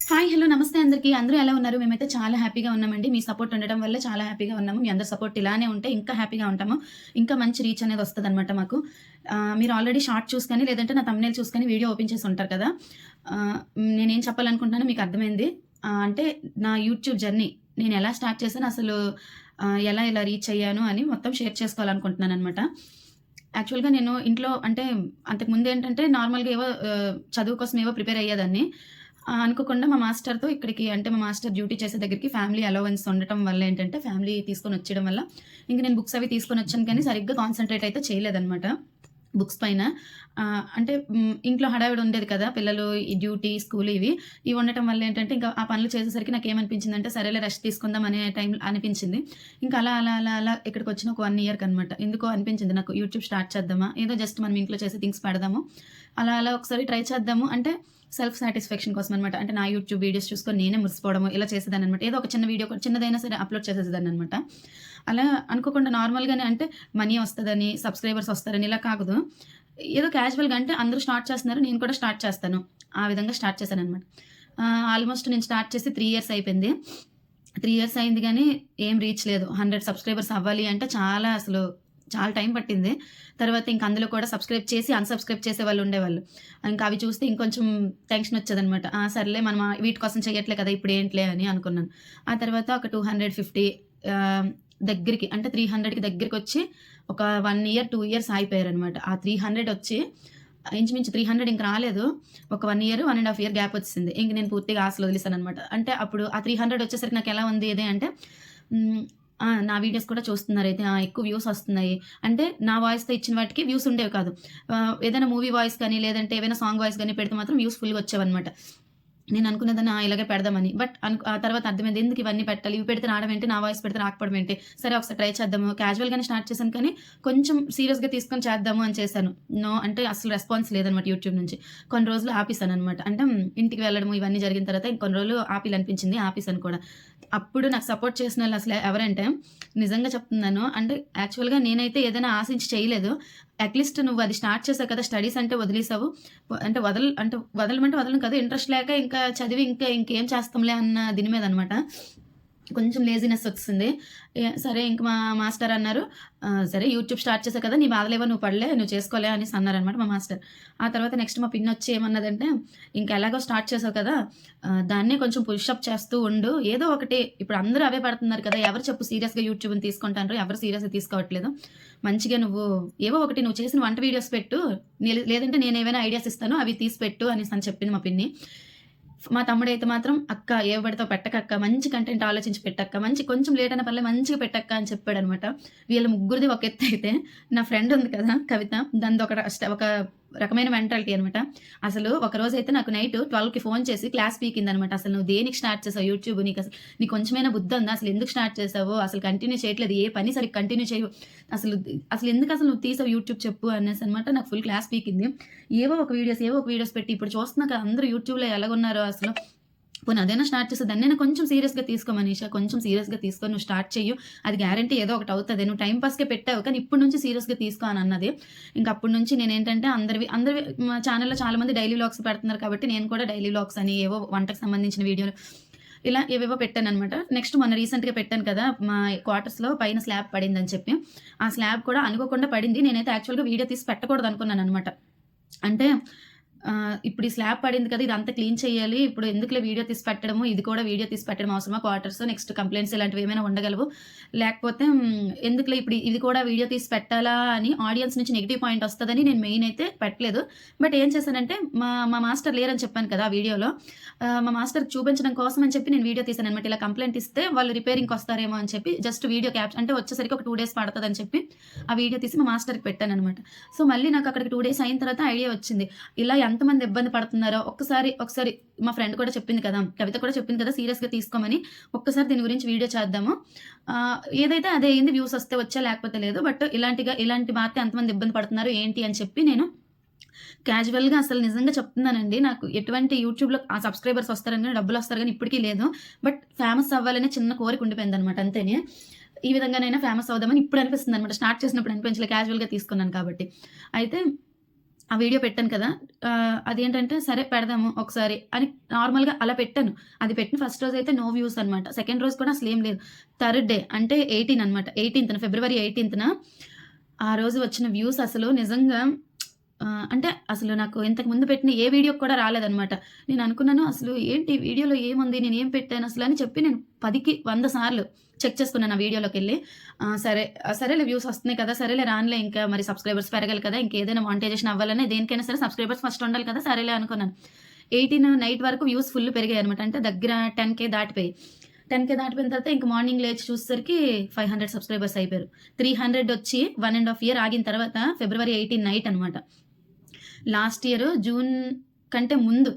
Hi hello నమస్తే అందరికీ. అందరూ ఎలా ఉన్నారు? మేమైతే చాలా హ్యాపీగా ఉన్నామండి. మీ సపోర్ట్ ఉండడం వల్ల చాలా హ్యాపీగా ఉన్నాము. మీ అందరి సపోర్ట్ ఇలానే ఉంటే ఇంకా హ్యాపీగా ఉంటాము. ఇంకా మంచి రీచ్ అనేది వస్తుంది అనమాట మాకు మీరు ఆల్రెడీ షార్ట్ చూసుకొని లేదంటే నా తమ్నేల్ చూసుకొని వీడియో ఓపెన్ చేసి ఉంటారు కదా. నేనేం చెప్పాలనుకుంటున్నానో మీకు అర్థమైంది. అంటే నా యూట్యూబ్ జర్నీ నేను ఎలా స్టార్ట్ చేశాను అసలు ఎలా ఎలా రీచ్ అయ్యాను అని మొత్తం షేర్ చేసుకోవాలనుకుంటున్నాను అనమాట యాక్చువల్గా నేను ఇంట్లో అంటే అంతకుముందు ఏంటంటే నార్మల్గా ఏవో చదువు కోసం ఏవో ప్రిపేర్ అయ్యేదాన్ని. అనుకోకుండా మా మాస్టర్తో ఇక్కడికి అంటే మా మాస్టర్ డ్యూటీ చేసే దగ్గరికి ఫ్యామిలీ అలవెన్స్ ఉండటం వల్ల ఏంటంటే ఫ్యామిలీ తీసుకొని వచ్చేయడం వల్ల ఇంక నేను బుక్స్ అవి తీసుకొని వచ్చాను కానీ సరిగ్గా కాన్సన్ట్రేట్ అయితే చేయలేదన్నమాట. బుక్స్ పైన. అంటే ఇంట్లో హడావిడి ఉండేది కదా పిల్లలు ఈ డ్యూటీ స్కూల్ ఇవి. ఇవి ఉండటం వల్ల ఏంటంటే ఇంకా ఆ పనులు చేసేసరికి నాకు ఏమనిపించింది అంటే సరేలే రెస్ట్ తీసుకుందాం అనే టైం అనిపించింది. ఇంకా అలా అలా అలా అలా ఇక్కడికి వచ్చిన ఒక వన్ ఇయర్కి అనమాట ఎందుకో అనిపించింది నాకు యూట్యూబ్ స్టార్ట్ చేద్దామా ఏదో జస్ట్ మనం ఇంట్లో చేసే థింగ్స్ పెడదాము. అలా అలా ఒకసారి ట్రై చేద్దాము. అంటే సెల్ఫ్ సాటిస్ఫాక్షన్ కోసం అనమాట అంటే నా యూట్యూబ్ వీడియోస్ చూసుకొని నేనే మురిసిపోవడము ఇలా చేసేదాన్ని అనమాట ఏదో ఒక చిన్న వీడియో చిన్నదైనా సరే అప్లోడ్ చేసేదాన్ని అనమాట అలా అనుకోకుండా నార్మల్గానే అంటే మనీ వస్తుందని సబ్స్క్రైబర్స్ వస్తారని ఇలా కాకదు ఏదో క్యాజువల్గా అంటే అందరూ స్టార్ట్ చేస్తున్నారు నేను కూడా స్టార్ట్ చేస్తాను. ఆ విధంగా స్టార్ట్ చేశాను అనమాట ఆల్మోస్ట్ నేను స్టార్ట్ చేసి త్రీ ఇయర్స్ అయిపోయింది. త్రీ ఇయర్స్ అయింది కానీ ఏం రీచ్ లేదు. హండ్రెడ్ సబ్స్క్రైబర్స్ అవ్వాలి అంటే చాలా అసలు చాలా టైం పట్టింది. తర్వాత ఇంక అందులో కూడా సబ్స్క్రైబ్ చేసి అన్సబ్స్క్రైబ్ చేసే వాళ్ళు ఉండేవాళ్ళు. ఇంకా అవి చూస్తే ఇంకొంచెం టెన్షన్ వచ్చేదనమాట సర్లే మనం వీటి కోసం చేయట్లే కదా ఇప్పుడు ఏంట్లే అని అనుకున్నాను. ఆ తర్వాత ఒక టూ హండ్రెడ్ ఫిఫ్టీ దగ్గరికి అంటే త్రీ హండ్రెడ్కి దగ్గరికి వచ్చి ఒక వన్ ఇయర్ టూ ఇయర్స్ అయిపోయారు అనమాట ఆ త్రీ హండ్రెడ్ వచ్చి ఇంచుమించు త్రీ హండ్రెడ్ ఇంక రాలేదు. ఒక one year one and half year gap వచ్చింది ఇంక నేను పూర్తిగా ఆశలు వదిలేసాను అనమాట అంటే అప్పుడు ఆ త్రీ హండ్రెడ్ వచ్చేసరికి నాకు ఎలా ఉంది? ఏదే అంటే నా వీడియోస్ కూడా చూస్తున్నారు. అయితే ఎక్కువ వ్యూస్ వస్తున్నాయి. అంటే నా వాయిస్తో ఇచ్చిన వాటికి వ్యూస్ ఉండేవి కాదు. ఏదైనా మూవీ వాయిస్ కానీ లేదంటే ఏదైనా సాంగ్ వాయిస్ కానీ పెడితే మాత్రం వ్యూస్ ఫుల్గా వచ్చేవన్నమాట. నేను అనుకునేదాన్ని నా ఇలాగే పెడదామని. బట్ అను ఆ తర్వాత అర్థమైంది ఎందుకు ఇవన్నీ పెట్టాలి? ఇవి పెడితే రావడం ఏంటి? నా వాయిస్ పెడితే రాకపోవడం ఏంటి? సరే ఒకసారి ట్రై చేద్దాము. క్యాజువల్గానే స్టార్ట్ చేశాను కానీ కొంచెం సీరియస్గా తీసుకొని చేద్దాము అని చేశాను. నో అంటే అసలు రెస్పాన్స్ లేదనమాట యూట్యూబ్ నుంచి. కొన్ని రోజులు ఆపేసాను అనమాట అంటే ఇంటికి వెళ్ళడం ఇవన్నీ జరిగిన తర్వాత ఇంకొన్ని రోజులు ఆపిల్ అనిపించింది ఆపేసాను కూడా. అప్పుడు నాకు సపోర్ట్ చేసిన వాళ్ళు అసలు ఎవరంటే నిజంగా చెప్తున్నాను అంటే యాక్చువల్గా నేనైతే ఏదైనా ఆశించి చేయలేదు. అట్లీస్ట్ నువ్వు అది స్టార్ట్ చేసావు కదా స్టడీస్ అంటే వదిలేసావు. అంటే వదల అంటే వదలమంటే వదలం కదా ఇంట్రెస్ట్ లేక ఇంకా చదివి ఇంకా ఇంకేం చేస్తాంలే అన్న దీని మీద అనమాట కొంచెం లేజినెస్ వచ్చింది సరే ఇంక మా మాస్టర్ అన్నారు సరే యూట్యూబ్ స్టార్ట్ చేసావు కదా నీ బాధలేవో నువ్వు పడలే నువ్వు చేసుకోలే అనేసి అన్నారనమాట మా మాస్టర్. ఆ తర్వాత నెక్స్ట్ మా పిన్ వచ్చి ఏమన్నదంటే ఇంక ఎలాగో స్టార్ట్ చేసావు కదా దాన్నే కొంచెం పుషప్ చేస్తూ ఉండు. ఏదో ఒకటి ఇప్పుడు అందరూ అవే పడుతున్నారు కదా ఎవరు చెప్పు సీరియస్గా యూట్యూబ్ని తీసుకుంటాను ఎవరు సీరియస్గా తీసుకోవట్లేదు. మంచిగా నువ్వు ఏవో ఒకటి నువ్వు చేసిన వంట వీడియోస్ పెట్టు. లేదంటే నేను ఏమైనా ఐడియాస్ ఇస్తాను అవి తీసి పెట్టు అనేసి అని చెప్పింది మా పిన్ని. మా తమ్ముడు అయితే మాత్రం అక్క ఏ పడితో పెట్టకక్క మంచి కంటెంట్ ఆలోచించి పెట్టక్క మంచి కొంచెం లేట్ అయిన పర్లే మంచిగా పెట్టక్క అని చెప్పాడు అనమాట వీళ్ళ ముగ్గురిది ఒక ఎత్తు అయితే నా ఫ్రెండ్ ఉంది కదా కవిత దాని ఒక ఒక రకమైన మెంటాలిటీ అనమాట అసలు ఒక రోజు అయితే నాకు నైట్ ట్వెల్వ్కి ఫోన్ చేసి క్లాస్ పీకింది అనమాట అసలు నువ్వు దేనికి స్టార్ట్ చేసావు యూట్యూబ్ నీకు అసలు నీకు కొంచెమైనా బుద్ధి ఉందా? అసలు ఎందుకు స్టార్ట్ చేసావు? అసలు కంటిన్యూ చేయట్లేదు. ఏ పని సరిగ్గా కంటిన్యూ చేయవు. అసలు అసలు ఎందుకు అసలు నువ్వు తీసావు యూట్యూబ్ చెప్పు అనేసి అనమాట నాకు ఫుల్ క్లాస్ పీకింది. ఏవో ఒక వీడియోస్ ఏవో ఒక వీడియోస్ పెట్టి ఇప్పుడు చూస్తున్నా అందరూ యూట్యూబ్లో ఎలాగున్నారో అసలు. పోనీ అదైనా స్టార్ట్ చేస్తే దాన్ని కొంచెం సీరియస్గా తీసుకో మనీషా కొంచెం సీరియస్గా తీసుకొని నువ్వు స్టార్ట్ చేయు అది గ్యారంటీ ఏదో ఒకటి అవుతుంది. నువ్వు టైం పాస్కే పెట్టావు కానీ ఇప్పటి నుంచి సీరియస్గా తీసుకో అని అన్నది. ఇంకా అప్పటి నుంచి నేను ఏంటంటే అందరివి అందరివి ఛానల్లో చాలా మంది డైలీ వ్లాగ్స్ పెడుతున్నారు కాబట్టి నేను కూడా డైలీ వ్లాగ్స్ అని ఏవో వంటకు సంబంధించిన వీడియోలు ఇలా ఏవేవో పెట్టాను అనమాట నెక్స్ట్ మొన్న రీసెంట్గా పెట్టాను కదా మా క్వార్టర్స్లో పైన స్లాబ్ పడిందని చెప్పి. ఆ స్లాబ్ కూడా అనుకోకుండా పడింది. నేనైతే యాక్చువల్గా వీడియో తీసి పెట్టకూడదు అనుకున్నాను అనమాట అంటే ఇప్పుడు ఈ స్లాబ్ పడింది కదా ఇదంతా క్లీన్ చేయాలి. ఇప్పుడు ఎందుకులే వీడియో తీసి పెట్టడము? ఇది కూడా వీడియో తీసి పెట్టడం అవసరమా? క్వార్టర్స్ నెక్స్ట్ కంప్లైంట్స్ ఇలాంటివి ఏమైనా ఉండగలవు? లేకపోతే ఎందుకులే ఇప్పుడు ఇది కూడా వీడియో తీసి పెట్టాలా అని ఆడియన్స్ నుంచి నెగిటివ్ పాయింట్ వస్తుందని నేను మెయిన్ అయితే పెట్టలేదు. బట్ ఏం చేశానంటే మా మా మాస్టర్ లేరని చెప్పాను కదా ఆ వీడియోలో మా మాస్టర్ చూపించడం కోసం అని చెప్పి నేను వీడియో తీసాను అనమాట ఇలా కంప్లైంట్ ఇస్తే వాళ్ళు రిపేరింగ్కి వస్తారేమో అని చెప్పి జస్ట్ వీడియో క్యాప్చర్ అంటే వచ్చేసరికి ఒక టూ డేస్ పడుతుంది అని చెప్పి ఆ వీడియో తీసి మా మాస్టర్కి పెట్టాను అనమాట సో మళ్ళీ నాకు అక్కడికి టూ డేస్ అయిన తర్వాత ఐడియా వచ్చింది. ఇలా ఎంతమంది ఇబ్బంది పడుతున్నారో ఒక్కసారి ఒకసారి మా ఫ్రెండ్ కూడా చెప్పింది కదా కవిత కూడా చెప్పింది కదా సీరియస్గా తీసుకోమని ఒక్కసారి దీని గురించి వీడియో చేద్దాము. ఏదైతే అదే అయింది వ్యూస్ వస్తే వచ్చా లేకపోతే లేదు బట్ ఇలాంటిగా ఇలాంటి వార్త ఎంతమంది ఇబ్బంది పడుతున్నారు ఏంటి అని చెప్పి నేను క్యాజువల్గా అసలు నిజంగా చెప్తున్నానండి. నాకు ఎటువంటి యూట్యూబ్లో ఆ సబ్స్క్రైబర్స్ వస్తారని డబ్బులు వస్తారు కానీ ఇప్పటికీ లేదు. బట్ ఫేమస్ అవ్వాలనే చిన్న కోరిక ఉండిపోయింది అనమాట అంతేనే. ఈ విధంగానైనా ఫేమస్ అవుదామని ఇప్పుడు అనిపిస్తుంది అనమాట స్టార్ట్ చేసినప్పుడు అనిపించలే క్యాజువల్గా తీసుకున్నాను కాబట్టి. అయితే ఆ వీడియో పెట్టాను కదా! అది అదేంటంటే సరే పెడదాము ఒకసారి అని నార్మల్‌గా అలా పెట్టాను. అది పెట్టిన ఫస్ట్ రోజైతే నో వ్యూస్ అనమాట. సెకండ్ రోజు కూడా అసలేం లేదు. థర్డ్ డే అంటే 18 అనమాట. 18థ్ ఫిబ్రవరి 18థ్‌న ఆ రోజు వచ్చిన వ్యూస్ అసలు నిజంగా అంటే అసలు నాకు ఇంతకు ముందు పెట్టిన ఏ వీడియోకి కూడా రాలేదనమాట. నేను అనుకున్నాను అసలు ఏంటి వీడియోలో ఏముంది? నేను ఏం పెట్టాను అసలు అని చెప్పి నేను పదికి వంద సార్లు చెక్ చేసుకున్నాను ఆ వీడియోలోకి వెళ్ళి సరే సరేలే వ్యూస్ వస్తున్నాయి కదా! సరేలే రానులే ఇంకా మరి సబ్స్క్రైబర్స్ పెరగాలి కదా! ఇంకేదైనా మానిటైజేషన్ అవ్వాలనే దేనికైనా సరే సబ్స్క్రైబర్స్ ఫస్ట్ ఉండాలి కదా! సరేలే అనుకున్నాను. 18 నైట్ వరకు వ్యూస్ ఫుల్ పెరిగాయి అనమాట అంటే దగ్గర టెన్ కే దాటిపోయి టెన్ కే దాటిపోయిన తర్వాత ఇంక మార్నింగ్ లేచి చూసేసరికి 500 సబ్స్క్రైబర్స్ అయిపోయారు. 300 వచ్చి వన్ అండ్ హాఫ్ ఇయర్ ఆగిన తర్వాత ఫిబ్రవరి 18 నైట్ అనమాట. లాస్ట్ ఇయర్ జూన్ కంటే ముందు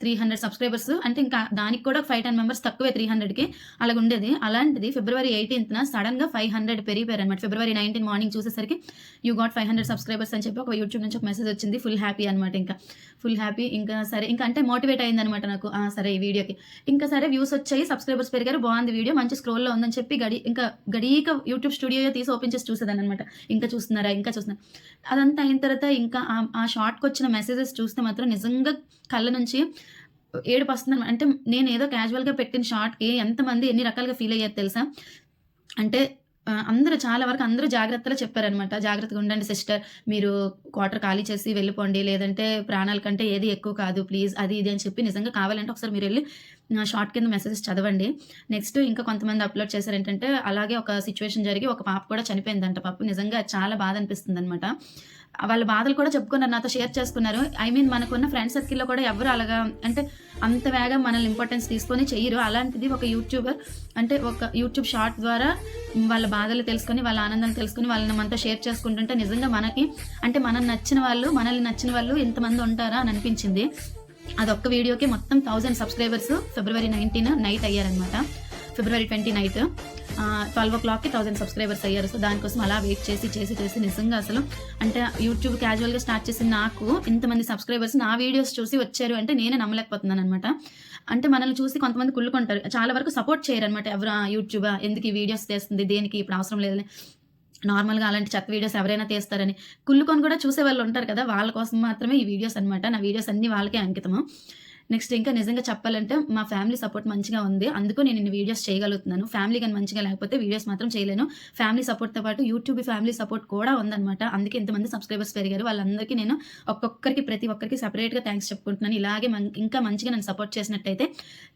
300 సబ్స్క్రైబర్స్ అంటే ఇంకా దానికి కూడా 5, 10 మెంబర్స్ తక్కువే 300కి అలాగుండేది. అలాంటిది ఫిబ్రవరి ఎయిటీన్త్న సడన్గా ఫైవ్ హండ్రెడ్ పెరిగిపోయారు అనమాట ఫిబ్రవరి 19 మార్నింగ్ చూసేసరికి యూ గాట్ 500 సబ్స్క్రైబర్స్ అని చెప్పి ఒక యూట్యూబ్ నుంచి ఒక మెసేజ్ వచ్చింది. ఫుల్ హ్యాపీ అనమాట ఇంకా. ఫుల్ హ్యాపీ ఇంకా సరే ఇంకా అంటే మోటివేట్ అయిందనమాట నాకు. సరే ఈ వీడియోకి. ఇంకా సరే వ్యూస్ వచ్చాయి. సబ్స్క్రైబర్స్ పెరిగారు. బాగుంది వీడియో. మంచి స్క్రోల్‌లో ఉందని చెప్పి గడి ఇంకా గడీక యూట్యూబ్ స్టూడియో తీసి ఓపెన్ చేసి చూసేదాన్ననమాట. ఇంకా చూస్తున్నారా? ఇంకా చూస్తున్నారు. అదంతా అయిన తర్వాత ఇంకా ఆ షార్ట్కి వచ్చిన మెసేజెస్ చూస్తే మాత్రం నిజంగా కళ్ళ నుంచి ఏడుపొస్తుందనమాట. అంటే నేను ఏదో క్యాజువల్‌గా పెట్టిన షార్ట్‌కి ఎంతమంది ఎన్ని రకాలుగా ఫీల్ అయ్యారు తెలుసా? అంటే అందరూ చాలా వరకు అందరూ జాగ్రత్తలు చెప్పారనమాట. జాగ్రత్తగా ఉండండి సిస్టర్. మీరు క్వార్టర్ ఖాళీ చేసి వెళ్ళిపోండి. లేదంటే ప్రాణాల కంటే ఏది ఎక్కువ కాదు ప్లీజ్ అది ఇది అని చెప్పి నిజంగా కావాలంటే ఒకసారి మీరు వెళ్ళి షార్ట్ కింద మెసేజెస్ చదవండి. నెక్స్ట్ ఇంకా కొంతమంది అప్‌లోడ్ చేశారు ఏంటంటే అలాగే ఒక సిచ్యువేషన్ జరిగి ఒక పాప కూడా చనిపోయిందంట పాప నిజంగా చాలా బాధ అనిపిస్తుంది అనమాట వాళ్ళ బాధలు కూడా చెప్పుకున్నారు. నాతో షేర్ చేసుకున్నారు. ఐ మీన్ మనకున్న ఫ్రెండ్ సర్కిల్‌లో కూడా ఎవరు అలాగా అంటే అంత వేగం మనల్ని ఇంపార్టెన్స్ తీసుకొని చెయ్యరు. అలాంటిది ఒక యూట్యూబర్ అంటే ఒక యూట్యూబ్ షార్ట్ ద్వారా వాళ్ళ బాధలు తెలుసుకొని, వాళ్ళ ఆనందం తెలుసుకొని వాళ్ళని మనతో షేర్ చేసుకుంటుంటే నిజంగా మనకి అంటే మనం నచ్చిన వాళ్ళు, మనల్ని నచ్చిన వాళ్ళు ఇంతమంది ఉంటారా అని అనిపించింది. అదొక్క వీడియోకి మొత్తం థౌజండ్ సబ్స్క్రైబర్స్ ఫిబ్రవరి 19 నైట్ అయ్యారనమాట. ఫిబ్రవరి 20 నైట్ ట్వెల్వ్ ఓ క్లాక్కి థౌసండ్ సబ్స్క్రైబర్స్ అయ్యారు. సో దానికోసం అలా వెయిట్ చేసి, చేసి, చేసి నిజంగా అసలు అంటే యూట్యూబ్ క్యాజువల్‌గా స్టార్ట్ చేసిన నాకు ఇంతమంది సబ్స్క్రైబర్స్ నా వీడియోస్ చూసి వచ్చారు అంటే నేనే నమ్మలేకపోతున్నాను అనమాట అంటే మనల్ని చూసి కొంతమంది కుళ్ళుకుంటారు. చాలా వరకు సపోర్ట్ చేయరనమాట. ఎవరు యూట్యూబ్ ఎందుకు ఈ వీడియోస్ చేస్తుంది దేనికి ఇప్పుడు అవసరం లేదని. నార్మల్‌గా అలాంటి చెత్త వీడియోస్ ఎవరైనా తీస్తారని. కుళ్ళుకొని కూడా చూసే వాళ్ళు ఉంటారు కదా! వాళ్ళ కోసం మాత్రమే ఈ వీడియోస్ అనమాట. నా వీడియోస్ అన్నీ వాళ్ళకే అంకితము. నెక్స్ట్ ఇంకా నిజంగా చెప్పాలంటే మా ఫ్యామిలీ సపోర్ట్ మంచిగా ఉంది. అందుకు నేను ఇన్ని వీడియోస్ చేయగలుగుతున్నాను. ఫ్యామిలీ కానీ మంచిగా లేకపోతే వీడియోస్ మాత్రం చేయలేను. ఫ్యామిలీ సపోర్ట్‌తో పాటు యూట్యూబ్ ఫ్యామిలీ సపోర్ట్ కూడా ఉందనమాట. అందుకే ఇంతమంది సబ్స్క్రైబర్స్ పెరిగారు. వాళ్ళందరికీ నేను ఒక్కొక్కరికి ప్రతి ఒక్కరికి సెపరేట్‌గా థ్యాంక్స్ చెప్పుకుంటున్నాను. ఇలాగే ఇంకా మంచిగా నన్ను సపోర్ట్ చేసినట్టయితే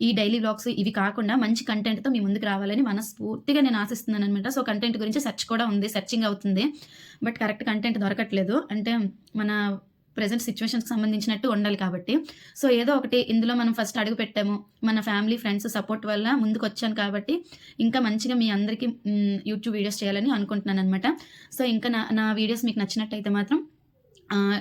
ఈ డైలీ బ్లాగ్స్ ఇవి కాకుండా మంచి కంటెంట్‌తో మీ ముందుకు రావాలని మనస్ఫూర్తిగా నేను ఆశిస్తున్నాను అనమాట సో కంటెంట్ గురించి సెర్చ్ కూడా ఉంది. సెర్చింగ్ అవుతుంది. బట్ కరెక్ట్ కంటెంట్ దొరకట్లేదు. అంటే మన ప్రజెంట్ సిచ్యువేషన్కి సంబంధించినట్టు ఉండాలి కాబట్టి. సో ఏదో ఒకటి ఇందులో మనం ఫస్ట్ అడుగు పెట్టాము. మన ఫ్యామిలీ, ఫ్రెండ్స్ సపోర్ట్ వల్ల ముందుకు వచ్చాను కాబట్టి ఇంకా మంచిగా మీ అందరికీ యూట్యూబ్ వీడియోస్ చేయాలని అనుకుంటున్నాను అనమాట సో ఇంకా నా నా వీడియోస్ మీకు నచ్చినట్టయితే మాత్రం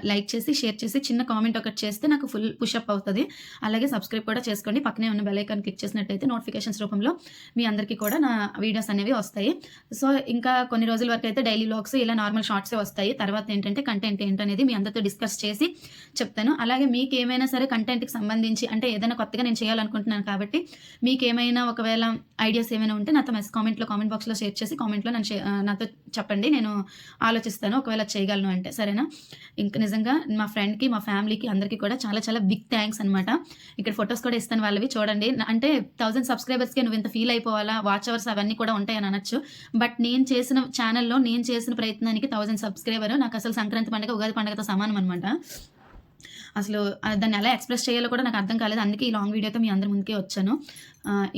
లైక్ చేసి, షేర్ చేసి, చిన్న కామెంట్ ఒకటి చేస్తే నాకు ఫుల్ పుషప్ అవుతుంది అలాగే సబ్స్క్రైబ్ కూడా చేసుకోండి. పక్కనే ఉన్న బెలైకాన్ క్లిక్ చేసినట్టయితే నోటిఫికేషన్స్ రూపంలో మీ అందరికీ కూడా నా వీడియోస్ అనేవి వస్తాయి. సో ఇంకా కొన్ని రోజుల వరకు అయితే డైలీ వ్లాగ్స్ ఇలా నార్మల్ షార్ట్సే వస్తాయి. తర్వాత ఏంటంటే కంటెంట్ ఏంటనేది మీ అందరితో డిస్కస్ చేసి చెప్తాను. అలాగే మీకు ఏమైనా సరే కంటెంట్‌కి సంబంధించి అంటే ఏదైనా కొత్తగా నేను చేయాలనుకుంటున్నాను కాబట్టి మీకు ఏమైనా ఒకవేళ ఐడియాస్ ఏమైనా ఉంటే నాతో మెస్ కామెంట్‌లో కామెంట్ బాక్స్‌లో షేర్ చేసి కామెంట్‌లో నన్ను నాతో చెప్పండి. నేను ఆలోచిస్తాను. ఒకవేళ చేయగలను అంటే సరేనా? ఇంకా నిజంగా మా ఫ్రెండ్‌కి, మా ఫ్యామిలీకి అందరికీ కూడా చాలా చాలా బిగ్ థ్యాంక్స్ అనమాట. ఇక్కడ ఫొటోస్ కూడా ఇస్తాను వాళ్ళవి చూడండి. అంటే 1000 సబ్స్క్రైబర్స్కి నువ్వు ఇంత ఫీల్ అయిపోవాలా? వాచ్ అవర్స్ అవన్నీ కూడా ఉంటాయని అనొచ్చు. బట్ నేను చేసిన ఛానల్లో నేను చేసిన ప్రయత్నానికి థౌసండ్ సబ్స్క్రైబర్ నాకు అసలు సంక్రాంతి పండుగ, ఉగాది పండుగతో సమానం అనమాట. అసలు దాన్ని ఎలా ఎక్స్‌ప్రెస్ చేయాలో కూడా నాకు అర్థం కాలేదు. అందుకే ఈ లాంగ్ వీడియోతో మీ అందరి ముందుకే వచ్చాను.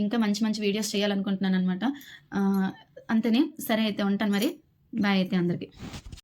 ఇంకా మంచి మంచి వీడియోస్ చేయాలనుకుంటున్నాను అనమాట అంతేనే. సరే అయితే ఉంటాను మరి. బాయ్ అయితే అందరికి.